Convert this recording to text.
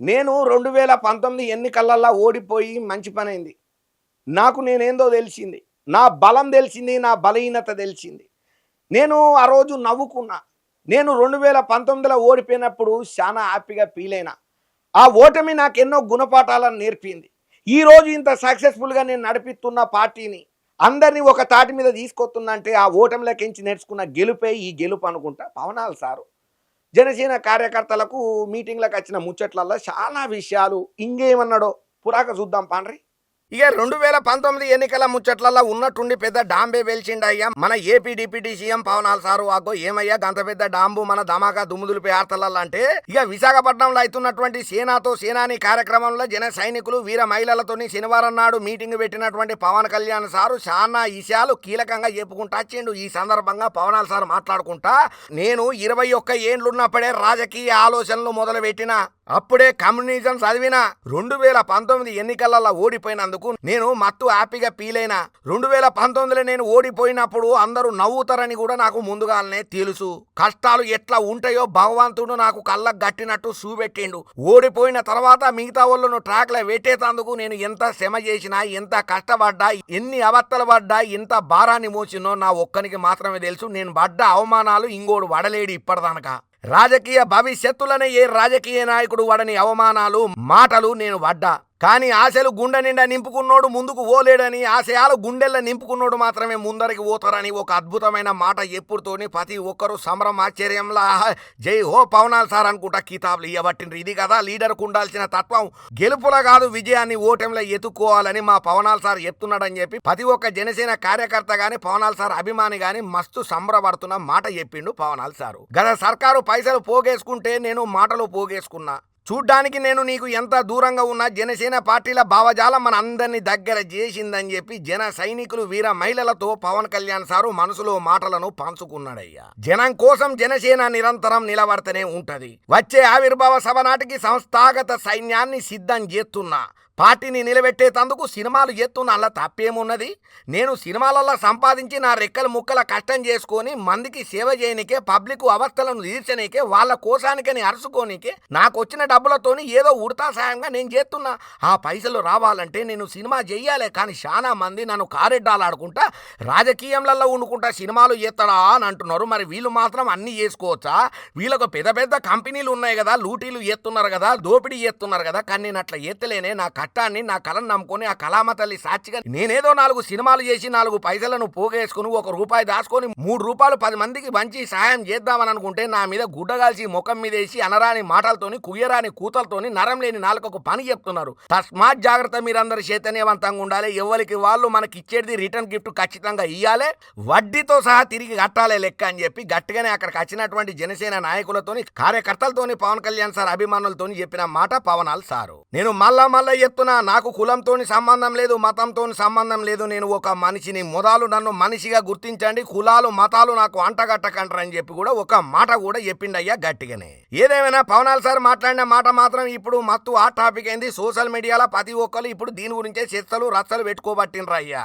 నేను రెండు వేల పంతొమ్మిది ఎన్నికలల్లో ఓడిపోయి మంచి పని అయింది నాకు నేనేందో తెలిసింది. నా బలం తెలిసింది నా బలహీనత తెలిసింది. నేను ఆ రోజు నవ్వుకున్నా. నేను రెండు వేల పంతొమ్మిదిలో ఓడిపోయినప్పుడు చాలా హ్యాపీగా ఫీల్ అయినా. ఆ ఓటమి నాకు ఎన్నో గుణపాఠాలను నేర్పింది. ఈ రోజు ఇంత సక్సెస్ఫుల్గా నేను నడిపిస్తున్న పార్టీని అందరినీ ఒక తాటి మీద తీసుకొస్తున్నా అంటే ఆ ఓటమిలోకించి నేర్చుకున్న గెలుపే ఈ గెలుపు అనుకుంటా. పవనాలు సారు. జనసేన కార్యకర్తలకు మీటింగ్లకు వచ్చిన ముచ్చట్లలో చాలా విషయాలు ఇంకేమన్నాడో పురాక చూద్దాం పాండ్రి. ఇక రెండు వేల పంతొమ్మిది ఎన్నికల ముచ్చట్లలో ఉన్నట్టుండి పెద్ద డాంబే వెలిచిండయ్యా. మన ఏపీ డిప్యూటీ సీఎం పవనాల్ సారు అగ్గో ఏమయ్యా? గంత పెద్ద డాంబు మన ధమాకా దుమ్ముదులు పేర్తలంటే ఇక విశాఖపట్నంలో అవుతున్నటువంటి సేనాతో సేనాని కార్యక్రమంలో జన సైనికులు వీర మహిళలతోని శనివారం నాడు మీటింగ్ పెట్టినటువంటి పవన్ కళ్యాణ్ సారు చాలా విషయాలు కీలకంగా చెప్పుకుంటా వచ్చిండు. ఈ సందర్భంగా పవనాల్ సార్ మాట్లాడుకుంటా నేను ఇరవై ఒక్క ఏండ్లున్నప్పుడే రాజకీయ ఆలోచనలు మొదలుపెట్టిన. అప్పుడే కమ్యూనిజం చదివిన రెండు వేల పంతొమ్మిది ఎన్నికలలో ఓడిపోయినందుకు నేను మత్తు హ్యాపీగా పీలైన రెండు వేల పంతొమ్మిదిలో నేను ఓడిపోయినప్పుడు అందరూ నవ్వుతారని కూడా నాకు ముందుగానే తెలుసు. కష్టాలు ఎట్లా ఉంటాయో భగవంతుడు నాకు కళ్ళకు గట్టినట్టు చూపెట్టిండు. ఓడిపోయిన తర్వాత మిగతా వాళ్ళను ట్రాక్లో పెట్టేటందుకు నేను ఎంత శ్రమ చేసినా ఎంత కష్టపడ్డా ఎన్ని అవత్తలు పడ్డా ఎంత భారాన్ని మోసినో నా ఒక్కనికి మాత్రమే తెలుసు. నేను పడ్డ అవమానాలు ఇంకోడు వడలేడు ఇప్పటిదానక. రాజకీయ భవిష్యత్తులనే ఏ రాజకీయ నాయకుడు వాడని అవమానాలు మాటలు నేను పడ్డా కానీ ఆశలు గుండె నిండా నింపుకున్నోడు ముందుకు ఓలేడని ఆశయాలు గుండెల్లో నింపుకున్నోడు మాత్రమే ముందరికి పోతారని ఒక అద్భుతమైన మాట ఎప్పుడుతోని ప్రతి ఒక్కరు సంబరం ఆశ్చర్యంలా జై హో పవనాల్ సార్ అనుకుంటా కితాబులు ఇవ్వబట్టిండ్రు ఇది కదా లీడర్కు ఉండాల్సిన తత్వం. గెలుపుల కాదు విజయాన్ని ఓటంలో ఎత్తుకోవాలని మా పవనాల్ సార్ చెప్తున్నాడని చెప్పి ప్రతి ఒక్క జనసేన కార్యకర్త గాని పవనాల్ సార్ అభిమాని గాని మస్తు సంబరపడుతున్న మాట చెప్పిండు పవనాల్ సారు. గత సర్కారు పైసలు పోగేసుకుంటే నేను మాటలు పోగేసుకున్నా. చూడ్డానికి నేను నీకు ఎంత దూరంగా ఉన్నా జనసేన పార్టీల భావజాలం మన అందరినీ దగ్గర చేసిందని చెప్పి జన సైనికులు వీర మహిళలతో పవన్ కళ్యాణ్ సారు మనసులో మాటలను పంచుకున్నాడయ్యా. జనం కోసం జనసేన నిరంతరం నిలబడతనే ఉంటది. వచ్చే ఆవిర్భావ సభ నాటికి సంస్థాగత సైన్యాన్ని సిద్ధం చేస్తున్నా. పార్టీని నిలబెట్టేటందుకు సినిమాలు చేస్తున్న అలా తప్పేమున్నది? నేను సినిమాలలో సంపాదించి నా రెక్కల ముక్కల కష్టం చేసుకొని మందికి సేవ చేయనికే పబ్లిక్ అవస్థలను తీర్చనీకే వాళ్ళ కోసానికని అరుచుకోనికే నాకు వచ్చిన డబ్బులతోని ఏదో ఉడతా సాయంగా నేను చేస్తున్నా. ఆ పైసలు రావాలంటే నేను సినిమా చెయ్యాలి కానీ చాలా మంది నన్ను కారెడ్డాలాడుకుంటా రాజకీయంలలో ఉండుకుంటా సినిమాలు చేస్తాడా అని అంటున్నారు. మరి వీళ్ళు మాత్రం అన్నీ చేసుకోవచ్చా వీళ్ళకు పెద్ద పెద్ద కంపెనీలు ఉన్నాయి కదా లూటీలు చేస్తున్నారు కదా దోపిడీ చేస్తున్నారు కదా కానీ నేను అట్లా ఎత్తలేనే. నా కట్టాన్ని నా కళను నమ్ముకొని ఆ కళామ తల్లి సాక్షిగా నేనేదో నాలుగు సినిమాలు చేసి నాలుగు పైసలను పోగేసుకుని ఒక రూపాయి దాచుకొని మూడు రూపాయలు పది మందికి మంచి సహాయం చేద్దామని అనుకుంటే నా మీద గుడ్డగాల్చి ముఖం మీద వేసి అనరాని మాటలతోని కుయ్యరాని కూతలతోని నరం లేని నాలుకకు పని చెప్తున్నారు. తస్మాత్ జాగ్రత్త మీరందరూ చైతన్యవంతంగా ఉండాలి. ఎవరికి వాళ్ళు మనకి ఇచ్చేది రిటర్న్ గిఫ్ట్ ఖచ్చితంగా ఇయ్యాలి. వడ్డీతో సహా తిరిగి కట్టాలి లెక్క అని చెప్పి గట్టిగానే అక్కడికి వచ్చినటువంటి జనసేన నాయకులతోని కార్యకర్తలతోని పవన్ కళ్యాణ్ సార్ అభిమానులతోని చెప్పిన మాట పవనాల్ సారు. నేను మళ్ళా మళ్ళా చెప్తున్నా నాకు కులంతోని సంబంధం లేదు మతంతోని సంబంధం లేదు. నేను ఒక మనిషిని మొదలు నన్ను మనిషిగా గుర్తించండి కులాలు మతాలు నాకు అంటగట్టకంటారు అని చెప్పి కూడా ఒక మాట కూడా చెప్పిండయ్యా గట్టిగానే. ఏదేమైనా పవనాల్ సార్ మాట్లాడిన మాట మాత్రం ఇప్పుడు మత్తు ఆ టాపిక్ అయింది. సోషల్ మీడియాలో ప్రతి ఒక్కరు ఇప్పుడు దీని గురించే చర్చలు రచ్చలు పెట్టుకోబట్టినరయ్యా